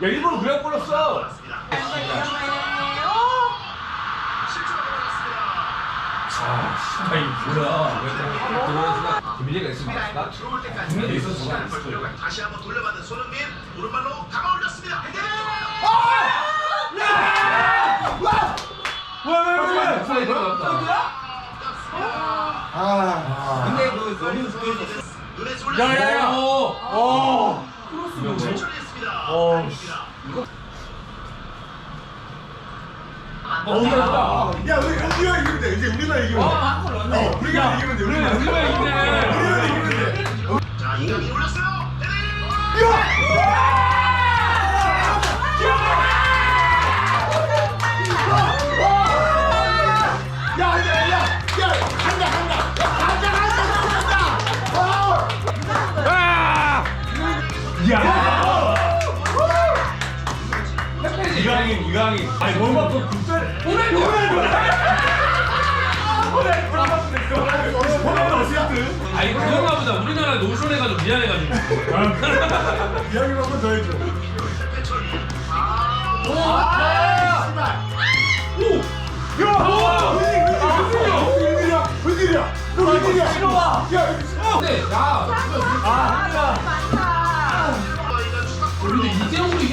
야, 일부러 그냥 골랐어. 아, 이 뭐야? 김민재가 때까지 국내에 있어서 시간을 좋아. 벌려고 다시 한번 돌려받은 손흥민 오른발로 감아 올렸습니다. 아. 근데 그 너무 눈에 야, 쏠려 야, 야. 어. 천천히 했습니다. 어, 아닙니다. 어. 야, 우리 우리가 이기면 돼. 이제 우리만 이기면 돼. 어, 우리가 이기면 돼. 우리만. 우리가 이기네. 우리만 이기면 돼. 자, 이강인 올렸어요. 헤딩! 야, 야. 이강인, 이강인. 아니, 뭘 맞고 아니 그런가 보다 우리나라 노션 해가지고 미안해가지고 이야기 한번 더 해줘. 아! 웬일이야? 웬일이야? 너 웬일이야? 싫어와. 야, 근데 야 근데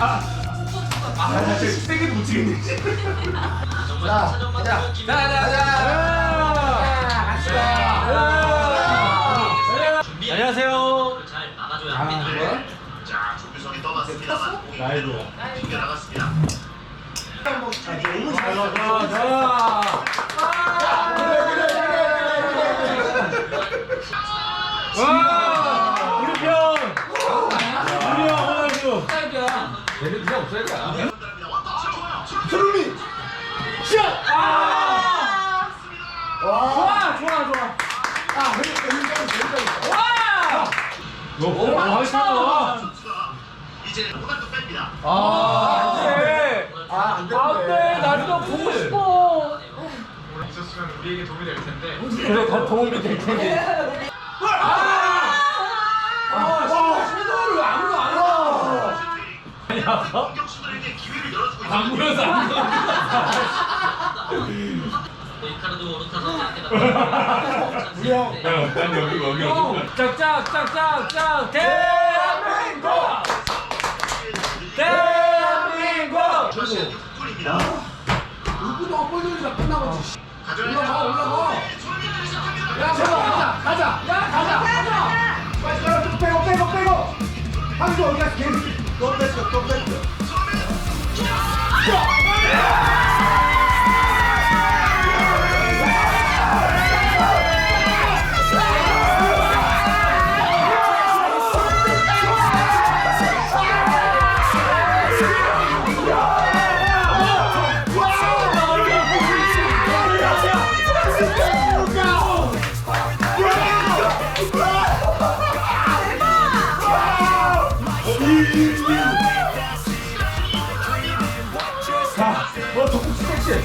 아, 진짜 세게 못 치겠네. 자, 가자. 안녕하세요. 자, 준비성이 떠났습니다만 공이 그대로 튕겨 나갔습니다. 너무 잘 자. 자. 얘는 그냥 없어야 원터치 좋아요. 손흥민! 샷! 아! 와! 좋아, 좋아, 좋아. 아, 흐리가 재밌다. 와! 너, 어, 하시다. 선수가 이제 호날두 뺍니다. 아, 안 돼. 아, 안안 돼. 나도 보고 싶어. 있었으면 우리에게 도움이 될 텐데 그래, 더 도움이 될 텐데. 공격수들에게 기회를 열어주고 안 있습니다. 보여서 안 보여 우리 형. 난 여기, 여기, 여기. 짝짝, 짝짝, 짝. 대한민국! 대한민국! 러시아 6분입니다. 누구도 골 돌리다 끝나고. 올라가, 올라가. 야, 제발 가자, 가자. 야, 가자. 빨리 가라, 좀 빼고, 빼고, 빼고. 한수 어디 갔어? 개새 끼. 또 뺐어, 또뺐 자, 와, 덕국 섹시해.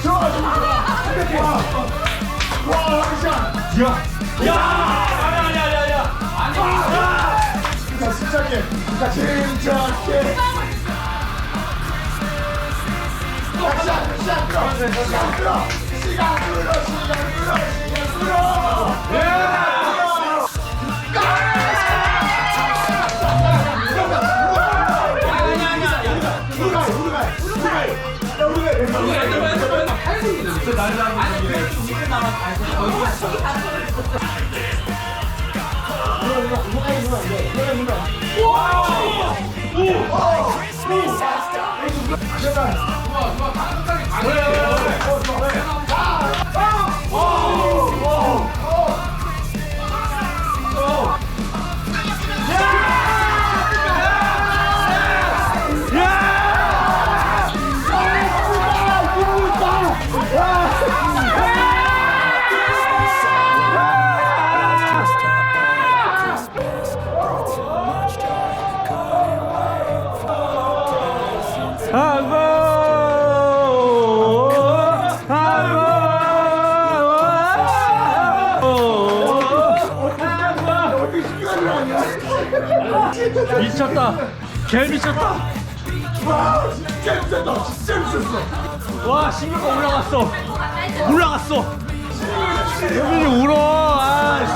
시간, 시간 끌어. 시간 끌어. 시간 끌어, 시간 끌어! 우리가, 우리가, 우리가. 야, 우리가. 우리가 애들 맨날 맨날 팔고 미쳤다. 개 미쳤다. 와, 진짜 미쳤다. 진짜 미쳤어. 와, 신경가 올라갔어. 올라갔어. 여민이 울어. 아, 씨.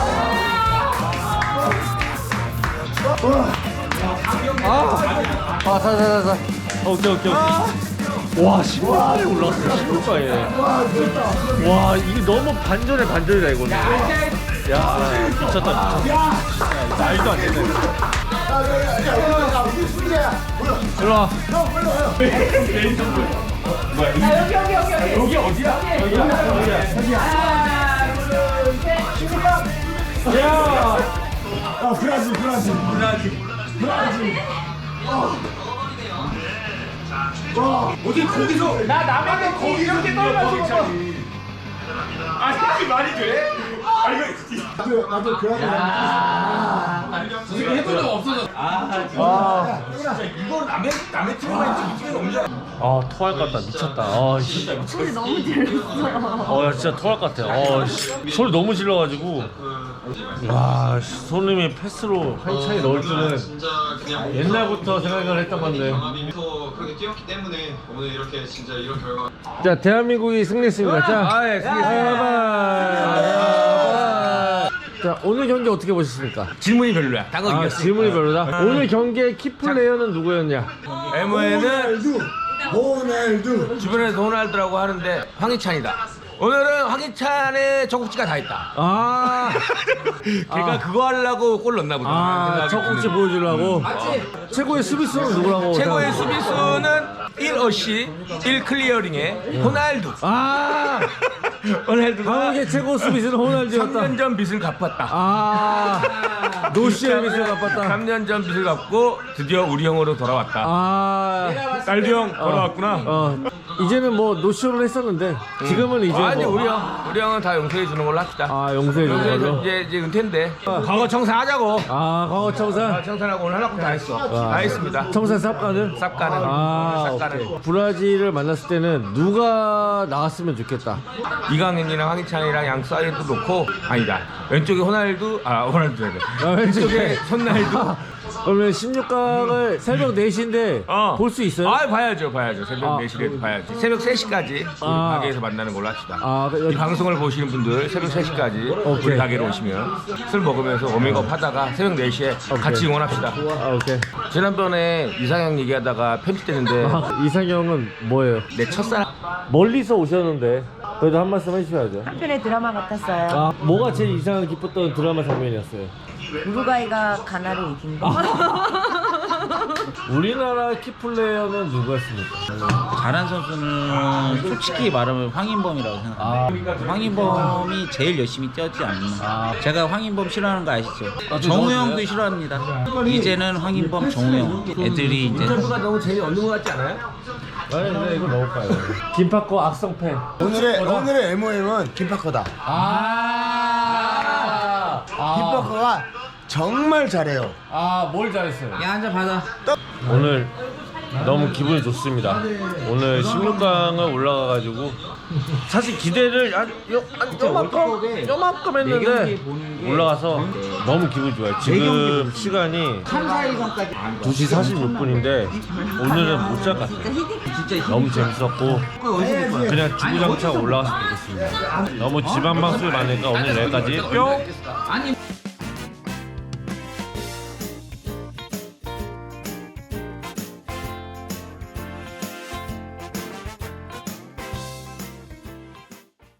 아, 아, 자, 자, 자, 자. 오케이, 오케이, 오케이. 와, 신경까지 올라갔어. 신경까지. 와, 이게 너무 반전에 반전이다, 이거는. 야, 미쳤다, 미쳤다. 야, 말도 안 되네. 일로 와. 아 브라질 브라질 어디 거기서 나 남한테 거기 이렇게 떨면서 아 이게 말이 돼? 아 이거 나도 나도 그런 지금 해본 적 없어서. 아 토할 것 같다. 미쳤다. 아 씨. 소리 너무 질렀어. 어 야 진짜 토할 것 같아 어 씨. 소리 너무 질러가지고. 와 씨, 손님이 패스로 한 차에 넣을 줄은 진짜 그냥 옛날부터 생각을 했던 건데. 마음이부터 그렇게 뛰었기 때문에 오늘 이렇게 진짜 이런 결과. 자 대한민국이 승리했습니다. 자, 아, 예, 승리했습니다 자 오늘 경기 어떻게 보셨습니까? 질문이 별로야. 다거 아 이겼어. 질문이 별로다? 오늘 경기의 키플레이어는 누구였냐? MO에는 호날두. 주변에 호날두라고 하는데 황희찬이다. 오늘은 황희찬의 적국지가 다 있다. 아, 걔가 아. 그거 하려고 골 넣나 보다. 아 생각이 적국지 드네. 보여주려고? 최고의 수비수는 누구라고 최고의 생각합니까? 수비수는 1 어시 1 클리어링의 호날두. 아 호날두가 한국의 최고 수비수는 호날두였다. 3년 전 빚을 갚았다. 아 노시의 미술 갚았다. 3년 전 빚을 갚고 드디어 우리 형으로 돌아왔다. 아. 딸두 형 돌아왔구나. 어, 이제는 뭐 노쇼를 했었는데 지금은 이제 아니 뭐, 우리 형 우리 형은 다 용서해 주는 걸로 합시다. 아 용서해 주는 용서해 주 걸로? 이제 이제 은퇴인데. 과거 청산하자고. 아 과거 청산? 청산하고 오늘 하려고 다 했어. 다 했습니다. 청산 쌉가는? 쌉 가는. 아 쌉 가는. 오케이. 브라질을 만났을 때는 누가 나갔으면 좋겠다 이강인이랑 황희찬이랑 양 사이도 놓고 아니다 왼쪽에 호날두 아 호날두 아, 왼쪽에 손날두 그러면 16강을 새벽 4시인데 어. 볼 수 있어요? 아 봐야죠 봐야죠 새벽 아. 4시에도 봐야지 새벽 3시까지 우리 아. 가게에서 만나는 걸로 합시다 아, 그 이 방송을 보시는 분들 새벽 3시까지 오케이. 우리 가게로 오시면 술 먹으면서 워밍업 하다가 새벽 4시에 같이 응원합시다 아 오케이 지난번에 이상형 얘기하다가 편집되는데 아, 이상형은 뭐예요? 내 첫사랑 멀리서 오셨는데 그래도 한 말씀 해주셔야죠 한 편의 드라마 같았어요. 아 뭐가 제일 이상하게 기뻤던 드라마 장면이었어요? 우루과이가 가나를 이긴 거. 우리나라 키플레이어는 누구였습니까? 잘한 선수는 솔직히 말하면 황인범이라고 생각합니다. 황인범이 제일 열심히 뛰었지 않나. 제가 황인범 싫어하는 거 아시죠? 정우영도 싫어합니다. 이제는 황인범, 정우영 애들이 이제 너무 재미없는 것 같지 않아요? 아니 근데 이거 넣을까요? 김파코 악성팬. 오늘의 오늘의 MOM은 김파커다. 아, 김파커가 정말 잘해요. 아 뭘 잘했어요? 야 한잔 받아. 오늘 너무 기분이 좋습니다. 오늘 16강을 올라가가지고 사실 기대를 한, 요, 한 요만큼 요만큼 했는데 올라가서 너무 기분 좋아요. 지금 시간이 2시 46분인데 오늘은 못 잘 것 같아요. 너무 재밌었고 그냥 주구장창 올라갔으면 좋겠습니다. 너무 집안 방송이 많으니까 오늘 여기까지 뿅!